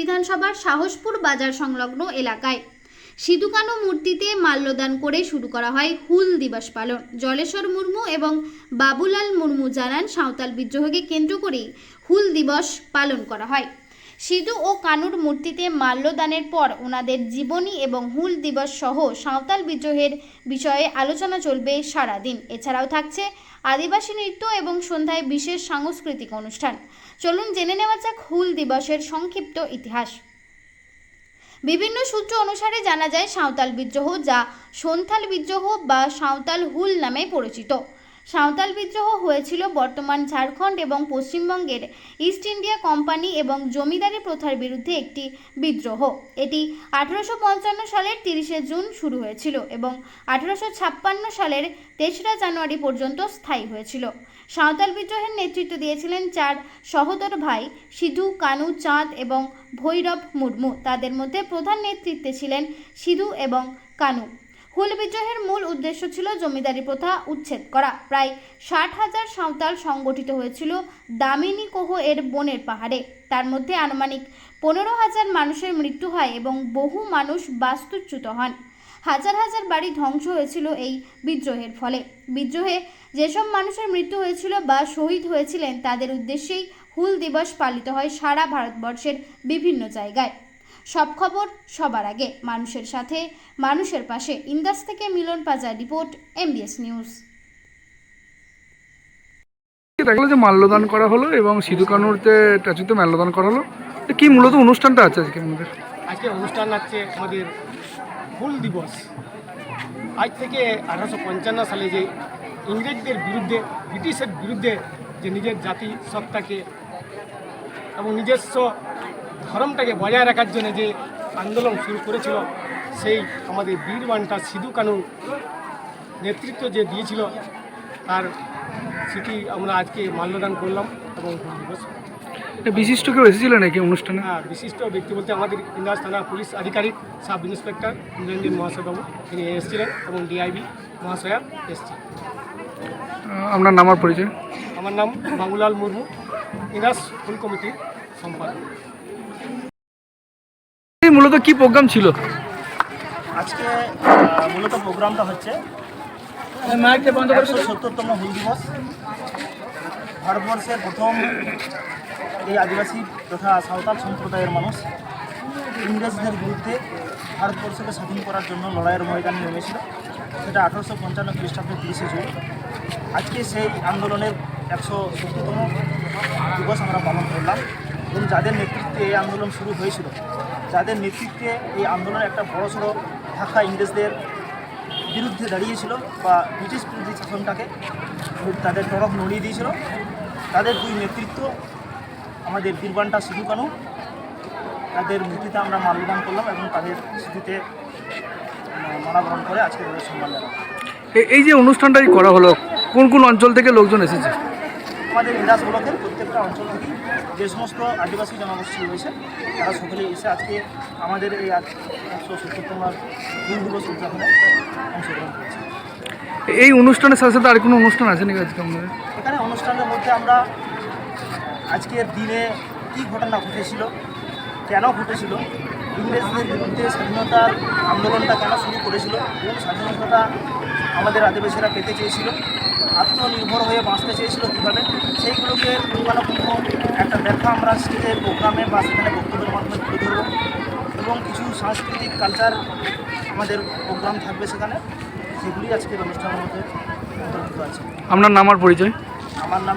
বিধানসভার সাহসপুর বাজার সংলগ্ন এলাকায়। সিধুকানু মূর্তিতে মাল্যদান করে শুরু করা হয় হুল দিবস পালন। জলেশ্বর মুর্মু এবং বাবুলাল মুর্মু জানান, সাঁওতাল বিদ্রোহকে কেন্দ্র করেই হুল দিবস পালন করা হয়। সিধু ও কানুর মূর্তিতে মাল্যদানের পর ওনাদের জীবনী এবং হুল দিবস সহ সাঁওতাল বিদ্রোহের বিষয়ে আলোচনা চলবে সারাদিন। এছাড়াও থাকছে আদিবাসী নৃত্য এবং সন্ধ্যায় বিশেষ সাংস্কৃতিক অনুষ্ঠান। চলুন জেনে নেওয়া যাক হুল দিবসের সংক্ষিপ্ত ইতিহাস। বিভিন্ন সূত্র অনুসারে জানা যায়, সাঁওতাল বিদ্রোহ যা সন্থাল বিদ্রোহ বা সাঁওতাল হুল নামে পরিচিত। সাঁওতাল বিদ্রোহ হয়েছিল বর্তমান ঝাড়খণ্ড এবং পশ্চিমবঙ্গের ইস্ট ইন্ডিয়া কোম্পানি এবং জমিদারি প্রথার বিরুদ্ধে একটি বিদ্রোহ। এটি আঠারোশো পঞ্চান্ন সালের তিরিশে জুন শুরু হয়েছিল এবং আঠারোশো ছাপ্পান্ন সালের তেসরা জানুয়ারি পর্যন্ত স্থায়ী হয়েছিল। সাঁওতাল বিদ্রোহের নেতৃত্ব দিয়েছিলেন চার সহোদর ভাই সিধু, কানু, চাঁদ এবং ভৈরব মুর্মু। তাদের মধ্যে প্রধান নেতৃত্বে ছিলেন সিধু এবং কানু। হুল বিদ্রোহের মূল উদ্দেশ্য ছিল জমিদারি প্রথা উচ্ছেদ করা। প্রায় ষাট হাজার সাঁওতাল সংগঠিত হয়েছিল দামিনী কোহ এর বনের পাহাড়ে। তার মধ্যে আনুমানিক পনেরো হাজার মানুষের মৃত্যু হয় এবং বহু মানুষ বাস্তুচ্যুত হন। হাজার হাজার বাড়ি ধ্বংস হয়েছিল এই বিদ্রোহের ফলে। বিদ্রোহে যেসব মানুষের মৃত্যু হয়েছিল বা শহীদ হয়েছিলেন, তাদের উদ্দেশ্যেই হুল দিবস পালিত হয় সারা ভারতবর্ষের বিভিন্ন জায়গায়। সব খবর সবার আগে। মানুষের সাথে মানুষের পাশে। ইন্দাস থেকে Milan Paja report MBS news দেখা গেলো যে মাল্যদান করা হলো এবং সিধু কানুরতে স্ট্যাচুতে মাল্যদান করা হলো। কি মূলত অনুষ্ঠানটা আছে আজকে আমাদের? আজকে অনুষ্ঠান আছে আমাদের হুল দিবস। আজ থেকে আঠারোশো পঞ্চান্ন সালে যে ইংরেজদের বিরুদ্ধে ব্রিটিশের বিরুদ্ধে যে নিজের জাতি সত্তাকে এবং নিজস্ব ধর্মটাকে বজায় রাখার জন্য যে আন্দোলন শুরু করেছিল সেই আমাদের বীরবানটা সিধু কানু নেতৃত্ব যে দিয়েছিল তার স্মৃতি আমরা আজকে মাল্যদান করলাম এবং দিবস। বিশিষ্ট কেউ এসেছিল নাকি অনুষ্ঠানে? হ্যাঁ বিশিষ্ট ব্যক্তি বলতে আমাদের ইন্দাস থানা পুলিশ আধিকারিক সাব ইন্সপেক্টর নিরঞ্জন মহাশয়বাবু তিনি এসেছিলেন এবং ডিআইবি মহাশয়া এসেছিলেন আপনার নামার পরিচয়? আমার নাম বাবুলাল মুর্মু ইন্দাস ফুল কমিটির সম্পাদক। মূলত কি প্রোগ্রাম ছিল? আজকে মূলত প্রোগ্রামটা হচ্ছে একশো সত্তরতম হুল দিবস। ভারতবর্ষের প্রথম এই আদিবাসী তথা সাঁওতাল সম্প্রদায়ের মানুষ ইংরেজদের বিরুদ্ধে ভারতবর্ষকে স্বাধীন করার জন্য লড়াইয়ের ময়দানে নেমেছিল। সেটা আঠারোশো পঞ্চান্ন খ্রিস্টাব্দে তিরিশে জুন। আজকে সেই আন্দোলনের একশো সত্তরতম দিবস আমরা পালন করলাম। এবং যাদের নেতৃত্বে এই আন্দোলন শুরু হয়েছিল, যাদের নেতৃত্বে এই আন্দোলন একটা বড়সড় ধাক্কা ইংরেজদের বিরুদ্ধে দাঁড়িয়েছিল বা ব্রিটিশ বিরোধী শাসনটাকে তাদের তরফ নড়িয়ে দিয়েছিল, তাদের দুই নেতৃত্ব আমাদের বীরবানটা সিধু কানু, তাদের মূর্তিতে আমরা মাল্যদান করলাম এবং তাদের স্মৃতিতে মালাবরণ করে আজকে সম্মান এ- এই যে অনুষ্ঠানটাই করা হলো, কোন কোন অঞ্চল থেকে লোকজন এসেছে? আমাদের ইন্দাস ব্লকের প্রত্যেকটা অঞ্চল থেকেই যে সমস্ত আদিবাসী জনগোষ্ঠী রয়েছে তারা সকলে এসে আজকে আমাদের এই একশো সত্তরতম হুল দিবস উদযাপনে অংশগ্রহণ করেছে। এই অনুষ্ঠানের সাথে সাথে আর কোনো অনুষ্ঠান আছে নাকি আজকে আমাদের? এখানে অনুষ্ঠানের মধ্যে আমরা আজকের দিনে কী ঘটনা ঘটেছিল কেন ঘটেছিল ইংরেজদের বিরুদ্ধে স্বাধীনতার আন্দোলনটা কেন শুরু করেছিল এবং স্বাধীনতাটা আমাদের আদিবাসীরা পেতে চেয়েছিল আত্মনির্ভর হয়ে বাঁচতে চেয়েছিল কীভাবে সেইগুলোকে পুঙ্খানুপুঙ্খ একটা ব্যাখ্যা আমরা স্টেজের প্রোগ্রামে বা সেখানে বক্তব্যের মাধ্যমে তুলে ধরব এবং কিছু সাংস্কৃতিক কালচার আমাদের প্রোগ্রাম থাকবে সেখানে সেগুলি আজকের অনুষ্ঠানের মধ্যে অন্তর্ভুক্ত আছে। আপনার নামার পরিচয়? আমার নাম